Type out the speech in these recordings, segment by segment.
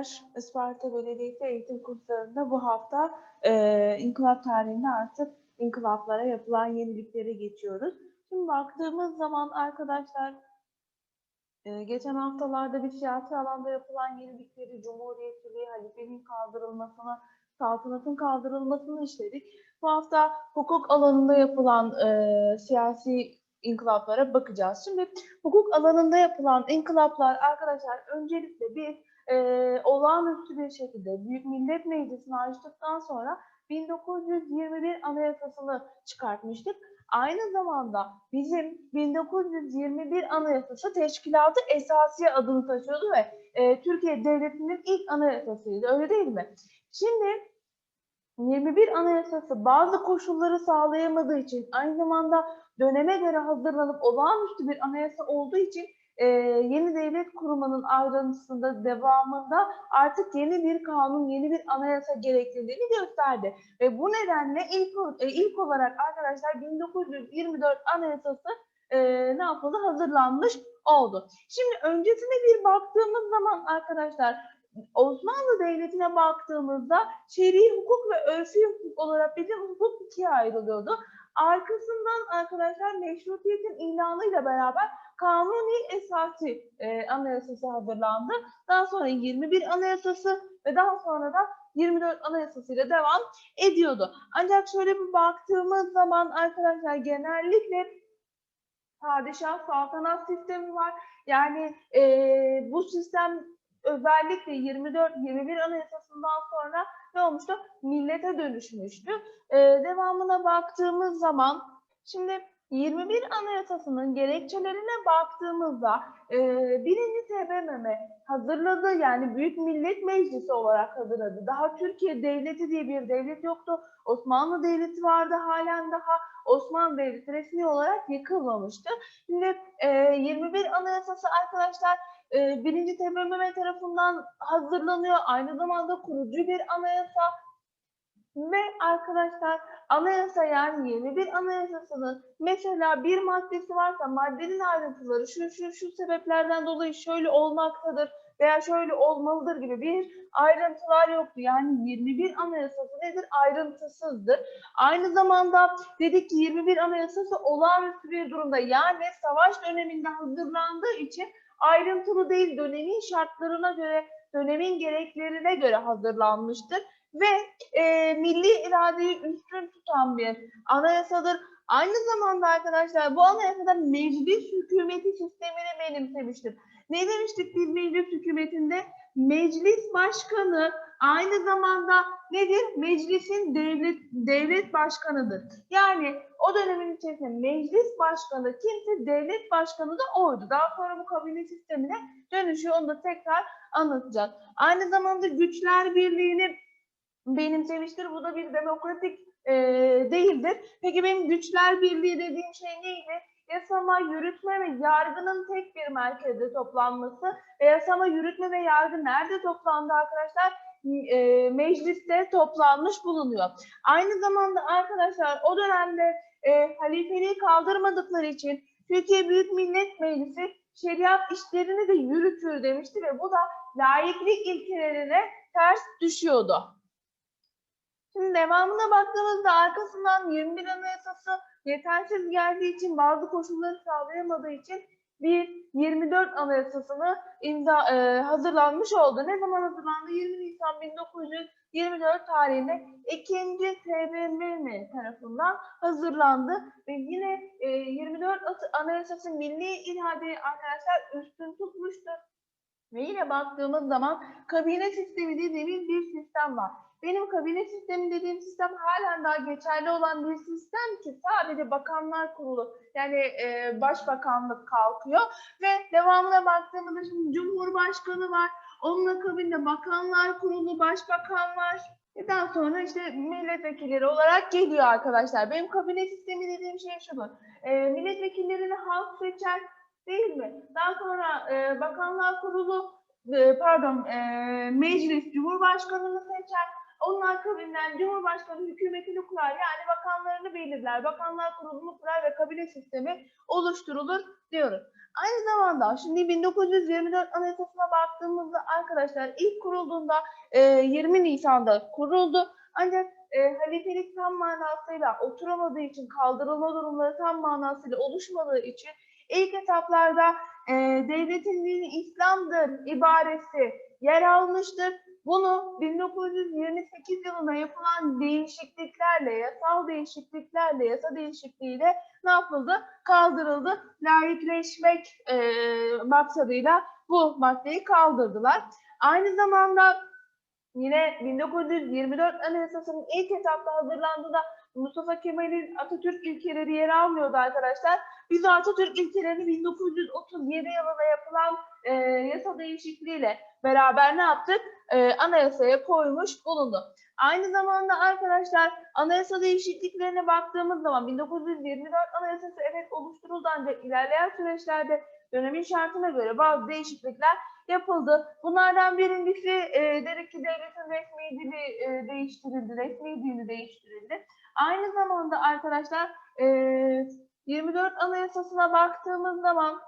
Arkadaşlar Isparta Belediyesi eğitim kurslarında bu hafta e, inkılap tarihinde artık inkılaplara yapılan yeniliklere geçiyoruz. Şimdi baktığımız zaman arkadaşlar e, geçen haftalarda bir siyasi alanda yapılan yenilikleri, cumhuriyetçiliği, halifeliğin kaldırılmasını, saltanatın kaldırılmasını işledik. Bu hafta hukuk alanında yapılan e, siyasi inkılaplara bakacağız. Şimdi hukuk alanında yapılan inkılaplar arkadaşlar öncelikle bir e, olağanüstü bir şekilde Büyük Millet Meclisi'ni açtıktan sonra 1921 Anayasası'nı çıkartmıştık. Aynı zamanda bizim 1921 Anayasası Teşkilatı Esasiye adını taşıyordu ve e, Türkiye Devleti'nin ilk anayasasıydı. Öyle değil mi? Şimdi 21 Anayasası bazı koşulları sağlayamadığı için aynı zamanda döneme göre hazırlanıp olağanüstü bir anayasa olduğu için e, yeni devlet kurumunun ayrıntısında devamında artık yeni bir kanun, yeni bir anayasa gerektirdiğini gösterdi. Ve bu nedenle ilk, e, ilk olarak arkadaşlar 1924 Anayasası e, ne yapıldı? Hazırlanmış oldu. Şimdi öncesine bir baktığımız zaman arkadaşlar Osmanlı Devleti'ne baktığımızda şer'i hukuk ve örfi hukuk olarak bizim hukuk ikiye ayrılıyordu. Arkasından arkadaşlar meşrutiyetin ilanıyla beraber kanuni esası e, anayasası hazırlandı. Daha sonra 21 anayasası ve daha sonra da 24 anayasası ile devam ediyordu. Ancak şöyle bir baktığımız zaman arkadaşlar genellikle padişah saltanat sistemi var. Yani e, bu sistem özellikle 24-21 anayasasından sonra ne olmuştu? Millete dönüşmüştü. Ee, devamına baktığımız zaman şimdi 21 Anayasası'nın gerekçelerine baktığımızda e, birinci TBMM hazırladı yani Büyük Millet Meclisi olarak hazırladı. Daha Türkiye Devleti diye bir devlet yoktu. Osmanlı Devleti vardı halen daha. Osmanlı Devleti resmi olarak yıkılmamıştı. Şimdi e, 21 Anayasası arkadaşlar e, birinci TBMM tarafından hazırlanıyor. Aynı zamanda kurucu bir anayasa ve arkadaşlar anayasa yani yeni bir anayasasının mesela bir maddesi varsa maddenin ayrıntıları şu şu şu sebeplerden dolayı şöyle olmaktadır veya şöyle olmalıdır gibi bir ayrıntılar yoktu. Yani 21 anayasası nedir? Ayrıntısızdır. Aynı zamanda dedik ki 21 anayasası olağanüstü bir durumda yani savaş döneminde hazırlandığı için ayrıntılı değil dönemin şartlarına göre, dönemin gereklerine göre hazırlanmıştır ve e, milli iradeyi üstün tutan bir anayasadır. Aynı zamanda arkadaşlar bu anayasada meclis hükümeti sistemini benimsemiştir. Ne demiştik biz meclis hükümetinde? Meclis başkanı aynı zamanda nedir? Meclisin devlet devlet başkanıdır. Yani o dönemin içerisinde meclis başkanı kimse devlet başkanı da oydu. Daha sonra bu kabine sistemine dönüşüyor. Onu da tekrar anlatacağız. Aynı zamanda güçler birliğini benimsemiştir. Bu da bir demokratik e, değildir. Peki benim güçler birliği dediğim şey neydi? Yasama, yürütme ve yargının tek bir merkezde toplanması ve yasama, yürütme ve yargı nerede toplandı arkadaşlar? E, mecliste toplanmış bulunuyor. Aynı zamanda arkadaşlar o dönemde e, halifeliği kaldırmadıkları için Türkiye Büyük Millet Meclisi şeriat işlerini de yürütür demişti ve bu da layıklık ilkelerine ters düşüyordu. Şimdi devamına baktığımızda arkasından 21 Anayasası yetersiz geldiği için bazı koşulları sağlayamadığı için bir 24 Anayasası'nı imza e, hazırlanmış oldu. Ne zaman hazırlandı? 20 Nisan 1924 tarihinde 2. TBMM tarafından hazırlandı ve yine e, 24 Anayasası milli iradeyi arkadaşlar üstün tutmuştur. Ve yine baktığımız zaman kabine sistemi dediğimiz bir sistem var. Benim kabine sistemi dediğim sistem halen daha geçerli olan bir sistem ki sadece bakanlar kurulu yani e, başbakanlık kalkıyor ve devamına baktığımızda şimdi cumhurbaşkanı var. Onun akabinde bakanlar kurulu, başbakan var. E daha sonra işte milletvekilleri olarak geliyor arkadaşlar. Benim kabine sistemi dediğim şey şudur. E, milletvekillerini halk seçer değil mi? Daha sonra e, bakanlar kurulu e, pardon e, meclis cumhurbaşkanını seçer. Onun akabından Cumhurbaşkanı hükümetini kurar yani bakanlarını belirler. Bakanlar kurulunu kurar ve kabine sistemi oluşturulur diyoruz. Aynı zamanda şimdi 1924 Anayasası'na baktığımızda arkadaşlar ilk kurulduğunda e, 20 Nisan'da kuruldu. Ancak e, halifelik tam manasıyla oturamadığı için kaldırılma durumları tam manasıyla oluşmadığı için ilk etaplarda e, devletin dini İslam'dır ibaresi yer almıştır. Bunu 1928 yılında yapılan değişikliklerle, yasal değişikliklerle, yasa değişikliğiyle ne yapıldı? Kaldırıldı. Laikleşmek e, maksadıyla bu maddeyi kaldırdılar. Aynı zamanda yine 1924 Anayasası'nın ilk etapta hazırlandığında Mustafa Kemal'in Atatürk ilkeleri yer almıyordu arkadaşlar. Biz Atatürk ilkelerini 1937 yılında yapılan e, yasa değişikliğiyle beraber ne yaptık? E, anayasaya koymuş bulundu. Aynı zamanda arkadaşlar anayasa değişikliklerine baktığımız zaman 1924 Anayasası evet oluşturuldu ancak ilerleyen süreçlerde dönemin şartına göre bazı değişiklikler yapıldı. Bunlardan birincisi e, dedik ki devletin resmi dili e, değiştirildi, resmi dini değiştirildi. Aynı zamanda arkadaşlar e, 24 Anayasası'na baktığımız zaman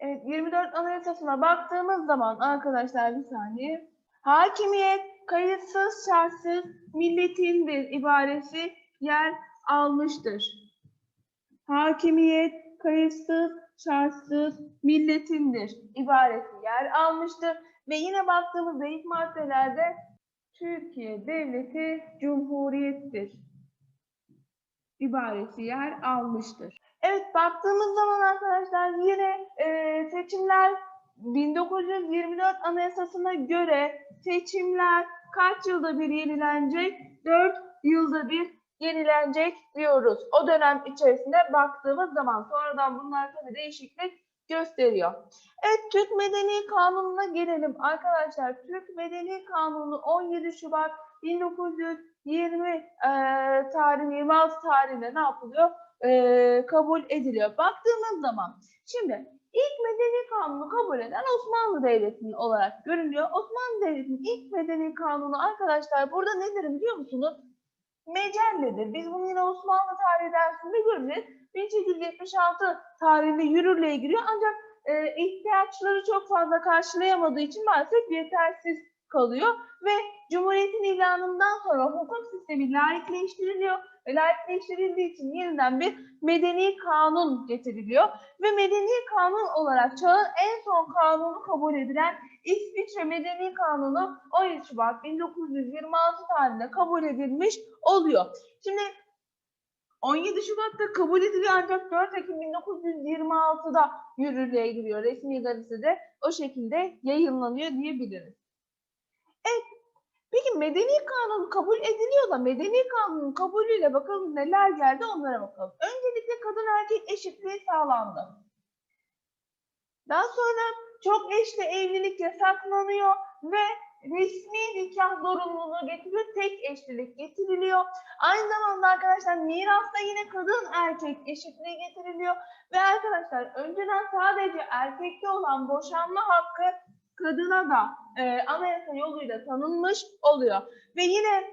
evet, 24 Anayasası'na baktığımız zaman arkadaşlar bir saniye hakimiyet kayıtsız şartsız milletindir ibaresi yer almıştır. Hakimiyet kayıtsız şartsız milletindir ibaresi yer almıştır. Ve yine baktığımızda ilk maddelerde Türkiye Devleti Cumhuriyettir ibaresi yer almıştır. Evet baktığımız zaman arkadaşlar yine e, seçimler 1924 Anayasası'na göre seçimler kaç yılda bir yenilenecek? 4 yılda bir yenilenecek diyoruz. O dönem içerisinde baktığımız zaman sonradan bunlar tabii değişiklik gösteriyor. Evet Türk Medeni Kanunu'na gelelim arkadaşlar. Türk Medeni Kanunu 17 Şubat 1920 e, tarih 26 tarihinde ne yapılıyor? E, kabul ediliyor. Baktığımız zaman şimdi ilk medeni kanunu kabul eden Osmanlı Devleti'nin olarak görünüyor. Osmanlı Devleti'nin ilk medeni kanunu arkadaşlar burada nedir biliyor musunuz? Mecelledir. Biz bunu yine Osmanlı tarihi dersinde göreceğiz. 1876 tarihinde yürürlüğe giriyor ancak e, ihtiyaçları çok fazla karşılayamadığı için maalesef yetersiz kalıyor ve Cumhuriyet'in ilanından sonra hukuk sistemi laikleştiriliyor ve laikleştirildiği için yeniden bir medeni kanun getiriliyor ve medeni kanun olarak çağın en son kanunu kabul edilen İsviçre Medeni Kanunu 17 Şubat 1926 tarihinde kabul edilmiş oluyor. Şimdi 17 Şubat'ta kabul ediliyor ancak 4 Ekim 1926'da yürürlüğe giriyor. Resmi gazetede o şekilde yayınlanıyor diyebiliriz. Evet. Peki medeni kanun kabul ediliyor da medeni kanunun kabulüyle bakalım neler geldi onlara bakalım. Öncelikle kadın erkek eşitliği sağlandı. Daha sonra çok eşli evlilik yasaklanıyor ve resmi nikah zorunluluğu getiriyor. Tek eşlilik getiriliyor. Aynı zamanda arkadaşlar mirasta yine kadın erkek eşitliği getiriliyor. Ve arkadaşlar önceden sadece erkekte olan boşanma hakkı kadına da e, anayasa yoluyla tanınmış oluyor. Ve yine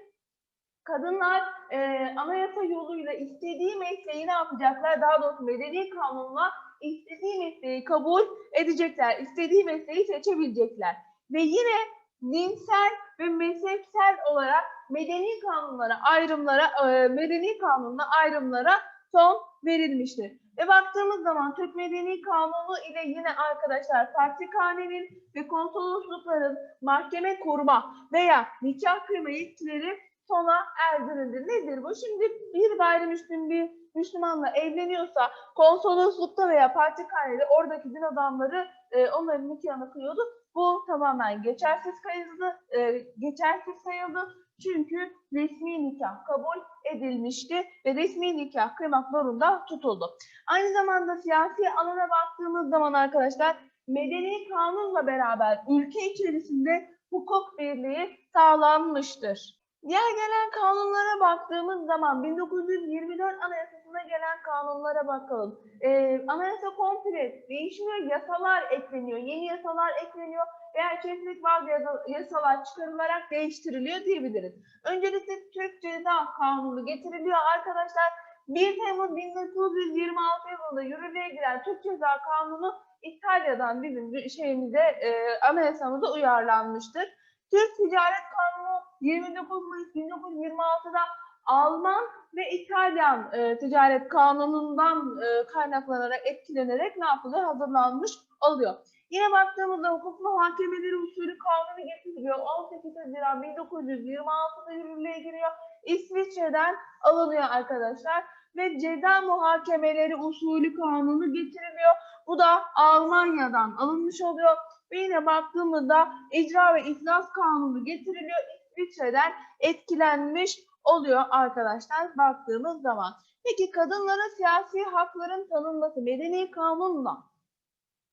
kadınlar e, anayasa yoluyla istediği mesleği ne yapacaklar? Daha doğrusu medeni kanunla istediği mesleği kabul edecekler. istediği mesleği seçebilecekler. Ve yine dinsel ve mezhepsel olarak medeni kanunlara, ayrımlara, e, medeni kanunla ayrımlara son verilmiştir. Ve baktığımız zaman Türk Medeni Kanunu ile yine arkadaşlar partikanenin ve konsoloslukların mahkeme koruma veya nikah kıyma yetkileri sona erdirildi. Nedir bu? Şimdi bir gayrimüslim bir Müslümanla evleniyorsa konsoloslukta veya partikanede oradaki din adamları e, onların nikahını kıyıyordu. Bu tamamen geçersiz sayıldı, e, geçersiz sayıldı. Çünkü resmi nikah kabul edilmişti ve resmi nikah kıymak zorunda tutuldu. Aynı zamanda siyasi alana baktığımız zaman arkadaşlar medeni kanunla beraber ülke içerisinde hukuk birliği sağlanmıştır. Diğer gelen kanunlara baktığımız zaman 1924 Anayasası'na gelen kanunlara bakalım. Ee, anayasa komple değişmiyor, yasalar ekleniyor, yeni yasalar ekleniyor veya çeşitli bazı yasa- yasalar çıkarılarak değiştiriliyor diyebiliriz. Öncelikle Türk Ceza Kanunu getiriliyor arkadaşlar. 1 Temmuz 1926 yılında yürürlüğe giren Türk Ceza Kanunu İtalya'dan bizim şeyimize, e, anayasamıza uyarlanmıştır. Türk Ticaret Kanunu 29 Mayıs 1926'da Alman ve İtalyan e, ticaret kanunundan e, kaynaklanarak, etkilenerek ne yapılıyor? Hazırlanmış oluyor. Yine baktığımızda hukuk muhakemeleri usulü kanunu getiriliyor. 18 Haziran 1926'da yürürlüğe giriyor. İsviçre'den alınıyor arkadaşlar. Ve ceza muhakemeleri usulü kanunu getiriliyor. Bu da Almanya'dan alınmış oluyor. Ve yine baktığımızda icra ve iflas kanunu getiriliyor. İsviçre'den etkilenmiş oluyor arkadaşlar baktığımız zaman. Peki kadınlara siyasi hakların tanınması medeni kanunla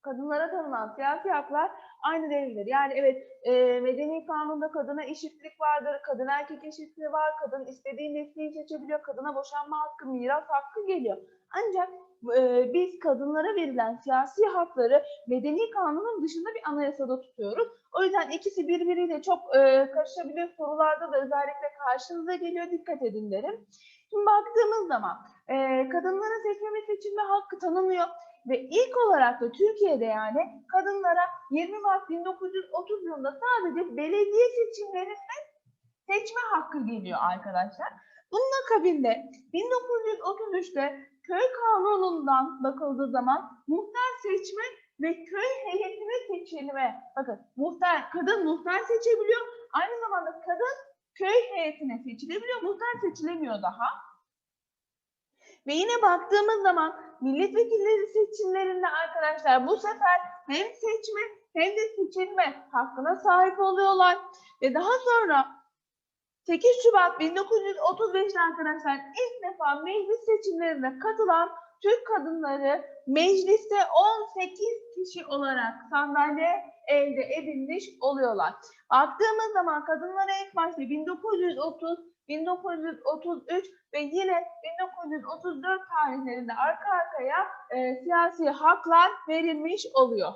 kadınlara tanınan siyasi haklar aynı değildir. Yani evet e, medeni kanunda kadına eşitlik vardır, kadın erkek eşitliği var, kadın istediği mesleği seçebiliyor, kadına boşanma hakkı, miras hakkı geliyor. Ancak e, biz kadınlara verilen siyasi hakları medeni kanunun dışında bir anayasada tutuyoruz. O yüzden ikisi birbiriyle çok e, karışabiliyor. Sorularda da özellikle karşınıza geliyor. Dikkat edin derim. Şimdi baktığımız zaman e, kadınlara seçme ve seçilme hakkı tanınıyor. Ve ilk olarak da Türkiye'de yani kadınlara 20 Mart 1930 yılında sadece belediye seçimlerinde seçme hakkı geliyor arkadaşlar. Bunun akabinde 1933'te köy kanunundan bakıldığı zaman muhtar seçme ve köy heyetine seçilme. Bakın muhtar, kadın muhtar seçebiliyor. Aynı zamanda kadın köy heyetine seçilebiliyor. Muhtar seçilemiyor daha. Ve yine baktığımız zaman milletvekilleri seçimlerinde arkadaşlar bu sefer hem seçme hem de seçilme hakkına sahip oluyorlar. Ve daha sonra 8 Şubat 1935'te arkadaşlar ilk defa meclis seçimlerine katılan Türk kadınları mecliste 18 kişi olarak sandalye elde edilmiş oluyorlar. Baktığımız zaman kadınlara ilk başta 1930, 1933 ve yine 1934 tarihlerinde arka arkaya e, siyasi haklar verilmiş oluyor.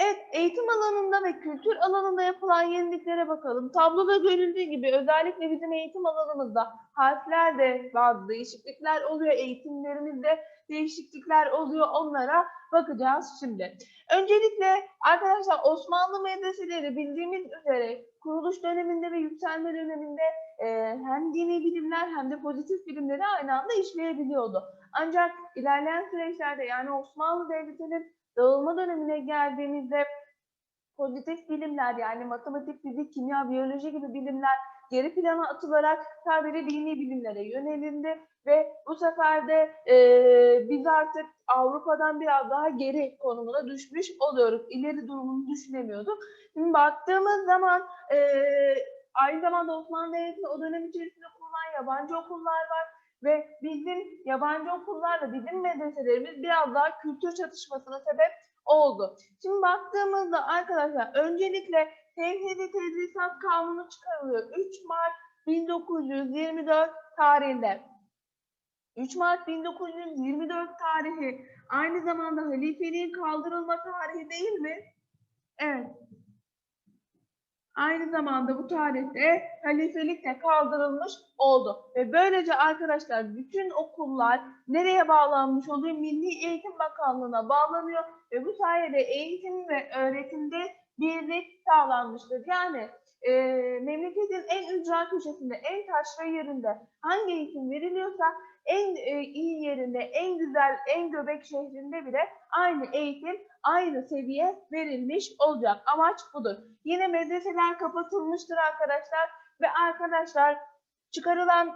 Evet, eğitim alanında ve kültür alanında yapılan yeniliklere bakalım. Tabloda görüldüğü gibi özellikle bizim eğitim alanımızda harflerde bazı değişiklikler oluyor. Eğitimlerimizde değişiklikler oluyor. Onlara bakacağız şimdi. Öncelikle arkadaşlar Osmanlı medreseleri bildiğimiz üzere kuruluş döneminde ve yükselme döneminde e, hem dini bilimler hem de pozitif bilimleri aynı anda işleyebiliyordu. Ancak ilerleyen süreçlerde yani Osmanlı Devleti'nin dağılma dönemine geldiğimizde pozitif bilimler yani matematik, fizik, kimya, biyoloji gibi bilimler geri plana atılarak sadece dini bilimlere yönelildi ve bu sefer de e, biz artık Avrupa'dan biraz daha geri konumuna düşmüş oluyoruz. İleri durumunu düşünemiyorduk. Şimdi baktığımız zaman e, aynı zamanda Osmanlı Devleti'nin o dönem içerisinde kurulan yabancı okullar var ve bizim yabancı okullarla bizim medreselerimiz biraz daha kültür çatışmasına sebep oldu. Şimdi baktığımızda arkadaşlar öncelikle Tevhidi Tedrisat Kanunu çıkarılıyor. 3 Mart 1924 tarihinde. 3 Mart 1924 tarihi aynı zamanda halifeliğin kaldırılma tarihi değil mi? Evet. Aynı zamanda bu tarihte halifelik de kaldırılmış oldu. Ve böylece arkadaşlar bütün okullar nereye bağlanmış oluyor? Milli Eğitim Bakanlığı'na bağlanıyor ve bu sayede eğitim ve öğretimde birlik sağlanmıştır. Yani e, memleketin en ücra köşesinde, en taşra yerinde hangi eğitim veriliyorsa en e, iyi yerinde, en güzel, en göbek şehrinde bile aynı eğitim, aynı seviye verilmiş olacak. Amaç budur. Yine medreseler kapatılmıştır arkadaşlar ve arkadaşlar çıkarılan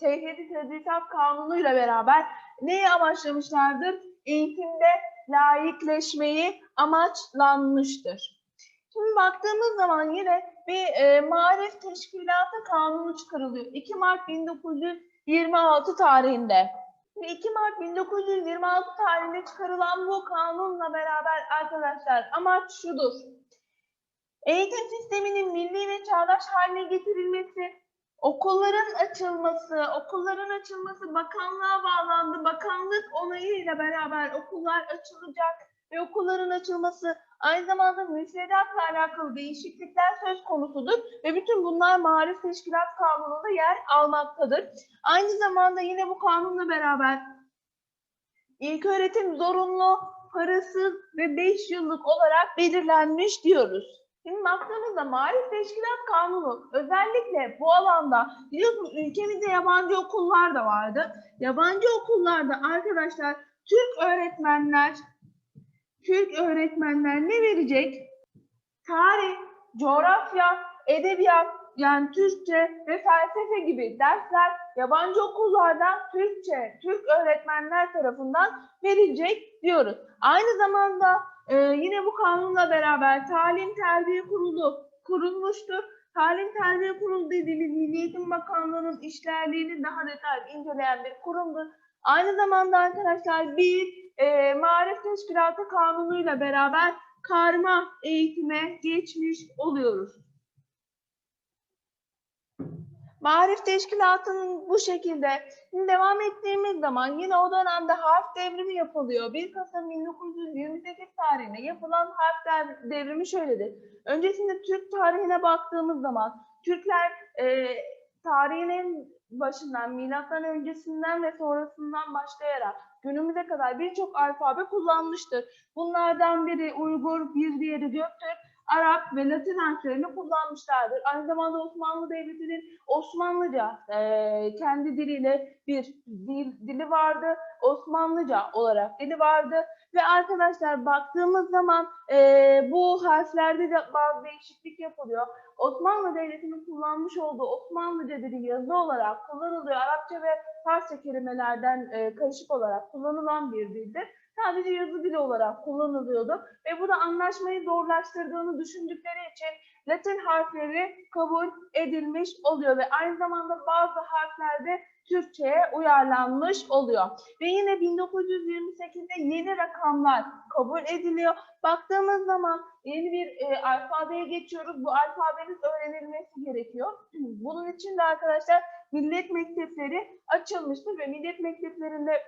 Tevhid-i Tedrisat Kanunu'yla beraber neyi amaçlamışlardır? Eğitimde layıkleşmeyi amaçlanmıştır. Şimdi baktığımız zaman yine bir e, Marif Teşkilatı Kanunu çıkarılıyor. 2 Mart 1926 tarihinde. Ve 2 Mart 1926 tarihinde çıkarılan bu kanunla beraber arkadaşlar amaç şudur. Eğitim sisteminin milli ve çağdaş haline getirilmesi, okulların açılması, okulların açılması bakanlığa bağlandı. Bakanlık onayıyla beraber okullar açılacak ve okulların açılması aynı zamanda müfredatla alakalı değişiklikler söz konusudur ve bütün bunlar Marif Teşkilat Kanunu'nda yer almaktadır. Aynı zamanda yine bu kanunla beraber ilk öğretim zorunlu, parasız ve 5 yıllık olarak belirlenmiş diyoruz. Şimdi baktığımızda Marif Teşkilat Kanunu özellikle bu alanda biliyorsunuz ülkemizde yabancı okullar da vardı. Yabancı okullarda arkadaşlar Türk öğretmenler Türk öğretmenler ne verecek? Tarih, coğrafya, edebiyat, yani Türkçe ve felsefe gibi dersler yabancı okullarda Türkçe, Türk öğretmenler tarafından verilecek diyoruz. Aynı zamanda e, yine bu kanunla beraber Talim Terbiye Kurulu kurulmuştur. Talim Terbiye Kurulu dediğimiz Milli Eğitim Bakanlığı'nın işlerliğini daha detaylı inceleyen bir kurumdur. Aynı zamanda arkadaşlar bir e, Marif Teşkilatı Kanunu'yla beraber karma eğitime geçmiş oluyoruz. Marif Teşkilatı'nın bu şekilde devam ettiğimiz zaman yine o dönemde harf devrimi yapılıyor. 1 Kasım 1928 tarihinde yapılan harf dev- devrimi şöyledir. Öncesinde Türk tarihine baktığımız zaman Türkler e, tarihinin başından, milattan öncesinden ve sonrasından başlayarak günümüze kadar birçok alfabe kullanmıştır. Bunlardan biri Uygur, bir diğeri Göktürk, Arap ve Latin harflerini kullanmışlardır. Aynı zamanda Osmanlı Devleti'nin Osmanlıca eee, kendi diliyle bir dil, dili vardı. Osmanlıca olarak dili vardı. Ve arkadaşlar baktığımız zaman eee, bu harflerde de bazı değişiklik yapılıyor. Osmanlı Devleti'nin kullanmış olduğu Osmanlıca dili yazı olarak kullanılıyor. Arapça ve Farsça kelimelerden eee, karışık olarak kullanılan bir dildir. Sadece yazı dili olarak kullanılıyordu ve bu da anlaşmayı zorlaştırdığını düşündükleri için Latin harfleri kabul edilmiş oluyor ve aynı zamanda bazı harflerde Türkçe'ye uyarlanmış oluyor. Ve yine 1928'de yeni rakamlar kabul ediliyor. Baktığımız zaman yeni bir e, alfabeye geçiyoruz. Bu alfabenin öğrenilmesi gerekiyor. Bunun için de arkadaşlar millet mektepleri açılmıştır ve millet mekteplerinde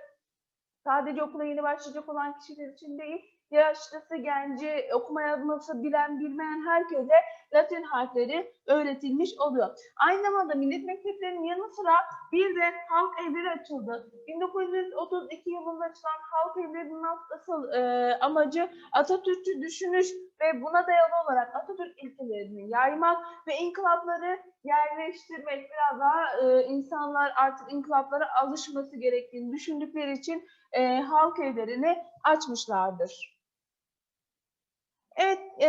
sadece okula yeni başlayacak olan kişiler için değil, yaşlısı, genci, okuma yazması bilen, bilmeyen herkese Latin harfleri öğretilmiş oluyor. Aynı zamanda millet mekteplerinin yanı sıra bir de halk evleri açıldı. 1932 yılında açılan halk evlerinin asıl e, amacı Atatürkçü düşünüş ve buna dayalı olarak Atatürk ilkelerini yaymak ve inkılapları yerleştirmek. Biraz daha e, insanlar artık inkılaplara alışması gerektiğini düşündükleri için e, halk evlerini açmışlardır. Evet, e,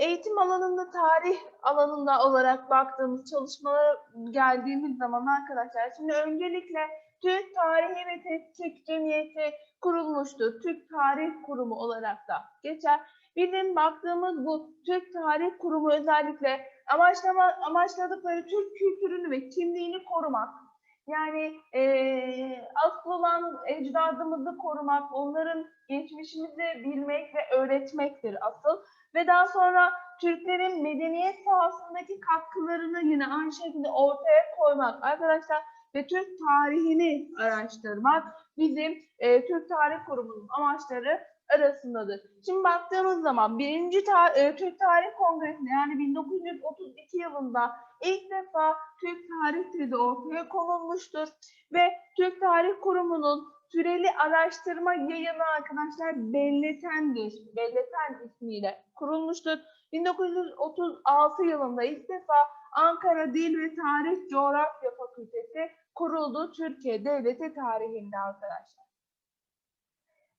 eğitim alanında, tarih alanında olarak baktığımız çalışmalara geldiğimiz zaman arkadaşlar, şimdi öncelikle Türk Tarihi ve Tetkik Cemiyeti kurulmuştu. Türk Tarih Kurumu olarak da geçer. Bizim baktığımız bu Türk Tarih Kurumu özellikle amaçlama, amaçladıkları Türk kültürünü ve kimliğini korumak. Yani eee asıl olan ecdadımızı korumak, onların geçmişimizi bilmek ve öğretmektir asıl. Ve daha sonra Türklerin medeniyet sahasındaki katkılarını yine aynı şekilde ortaya koymak arkadaşlar ve Türk tarihini araştırmak bizim e, Türk Tarih Kurumu'nun amaçları arasındadır. Şimdi baktığımız zaman birinci ta- e, Türk Tarih Kongresi'nde yani 1932 yılında ilk defa Türk Tarih Tezi ortaya konulmuştur ve Türk Tarih Kurumu'nun süreli araştırma yayını arkadaşlar Belleten'dir. Belleten ismiyle kurulmuştur. 1936 yılında ilk defa Ankara Dil ve Tarih Coğrafya Fakültesi kuruldu Türkiye Devleti tarihinde arkadaşlar.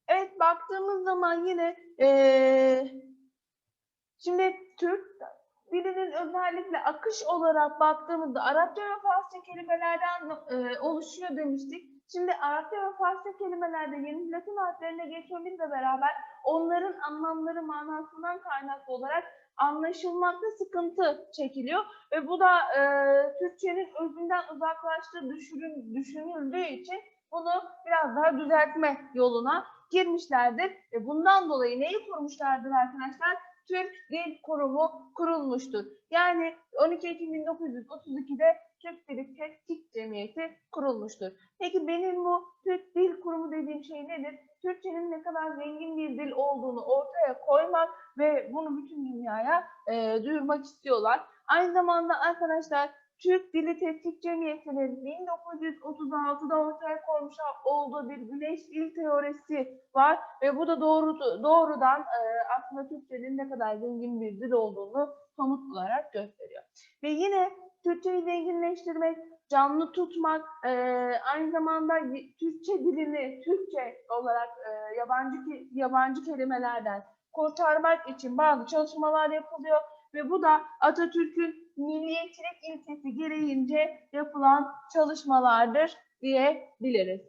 Evet baktığımız zaman yine eee, şimdi Türk dilinin özellikle akış olarak baktığımızda Arapça ve Farsça kelimelerden eee, oluşuyor demiştik. Şimdi Arapça ve Farsça kelimelerde yeni Latin harflerine geçmemizle beraber onların anlamları manasından kaynaklı olarak anlaşılmakta sıkıntı çekiliyor ve bu da eee, Türkçenin özünden uzaklaştığı düşünün, düşünüldüğü için bunu biraz daha düzeltme yoluna girmişlerdir ve bundan dolayı neyi kurmuşlardır arkadaşlar? Türk Dil Kurumu kurulmuştur. Yani 12 Ekim 1932'de Türk Dili Tetkik Cemiyeti kurulmuştur. Peki benim bu Türk Dil Kurumu dediğim şey nedir? Türkçenin ne kadar zengin bir dil olduğunu ortaya koymak ve bunu bütün dünyaya e, duyurmak istiyorlar. Aynı zamanda arkadaşlar Türk Dili Tetkik Cemiyeti'nin 1936'da ortaya koymuş olduğu bir güneş dil teorisi var ve bu da doğru, doğrudan e, aslında Türkçenin ne kadar zengin bir dil olduğunu somut olarak gösteriyor. Ve yine Türkçeyi zenginleştirmek, canlı tutmak, e, aynı zamanda Türkçe dilini Türkçe olarak e, yabancı yabancı kelimelerden kurtarmak için bazı çalışmalar yapılıyor ve bu da Atatürk'ün milliyetçilik ilkesi gereğince yapılan çalışmalardır diyebiliriz.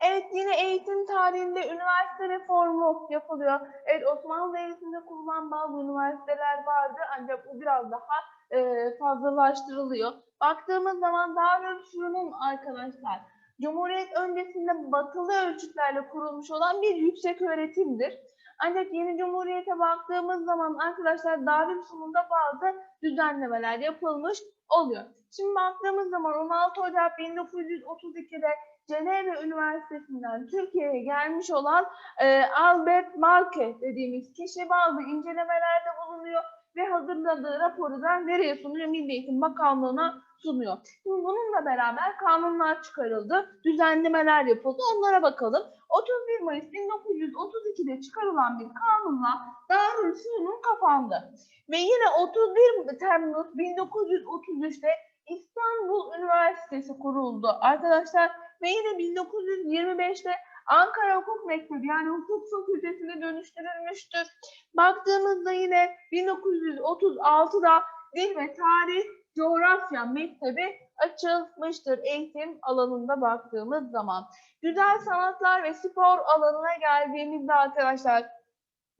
Evet yine eğitim tarihinde üniversite reformu yapılıyor. Evet Osmanlı Devleti'nde kurulan bazı üniversiteler vardı ancak bu biraz daha e, fazlalaştırılıyor. Baktığımız zaman Darülfünun arkadaşlar Cumhuriyet öncesinde batılı ölçütlerle kurulmuş olan bir yüksek öğretimdir. Ancak yeni cumhuriyete baktığımız zaman arkadaşlar Darülfünun'da bazı düzenlemeler yapılmış oluyor. Şimdi baktığımız zaman 16 Ocak 1932'de Cenevre Üniversitesi'nden Türkiye'ye gelmiş olan e, Albert Marke dediğimiz kişi bazı incelemelerde bulunuyor ve hazırladığı raporu da nereye sunuyor? Milli Eğitim Bakanlığı'na sunuyor. Şimdi bununla beraber kanunlar çıkarıldı, düzenlemeler yapıldı. Onlara bakalım. 31 Mayıs 1932'de çıkarılan bir kanunla Darülfünun kapandı. Ve yine 31 Temmuz 1933'te İstanbul Üniversitesi kuruldu arkadaşlar. Ve yine 1925'te Ankara Hukuk Mektebi yani hukuk fakültesine dönüştürülmüştür. Baktığımızda yine 1936'da Dil ve Tarih Coğrafya Mektebi açılmıştır eğitim alanında baktığımız zaman. Güzel sanatlar ve spor alanına geldiğimizde arkadaşlar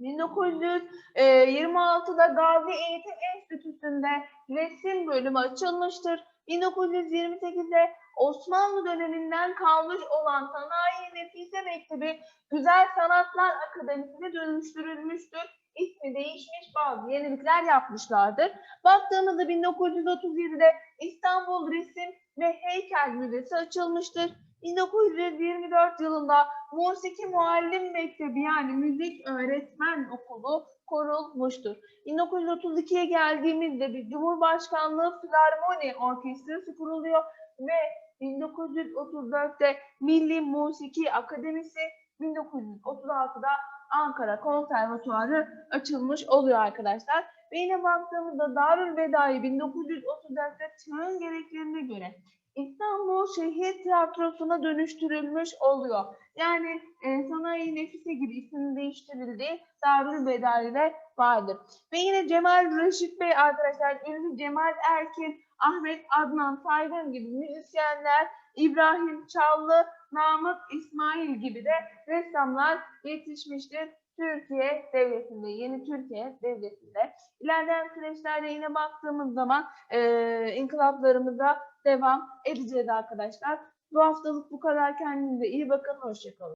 1926'da Gazi Eğitim Enstitüsü'nde resim bölümü açılmıştır. 1928'de Osmanlı döneminden kalmış olan Sanayi Nefise Mektebi Güzel Sanatlar Akademisi'ne dönüştürülmüştür. İsmi değişmiş bazı yenilikler yapmışlardır. Baktığımızda 1937'de İstanbul Resim ve Heykel Müzesi açılmıştır. 1924 yılında Musiki Muallim Mektebi yani müzik öğretmen okulu kurulmuştur. 1932'ye geldiğimizde bir Cumhurbaşkanlığı Filarmoni Orkestrası kuruluyor ve 1934'te Milli Musiki Akademisi 1936'da Ankara Konservatuarı açılmış oluyor arkadaşlar. Ve yine baktığımızda Darül Vedai 1934'te çağın gereklerine göre İstanbul Şehir Tiyatrosu'na dönüştürülmüş oluyor. Yani e, Sanayi Nefise gibi isminin değiştirildiği Darül Vedai'de vardır. Ve yine Cemal Reşit Bey arkadaşlar, ünlü Cemal Erkin, Ahmet Adnan Saygın gibi müzisyenler, İbrahim Çallı, Namık İsmail gibi de ressamlar yetişmiştir. Türkiye Devleti'nde, yeni Türkiye Devleti'nde. İlerleyen süreçlerde yine baktığımız zaman e, inkılaplarımıza devam edeceğiz arkadaşlar. Bu haftalık bu kadar. Kendinize iyi bakın. Hoşçakalın.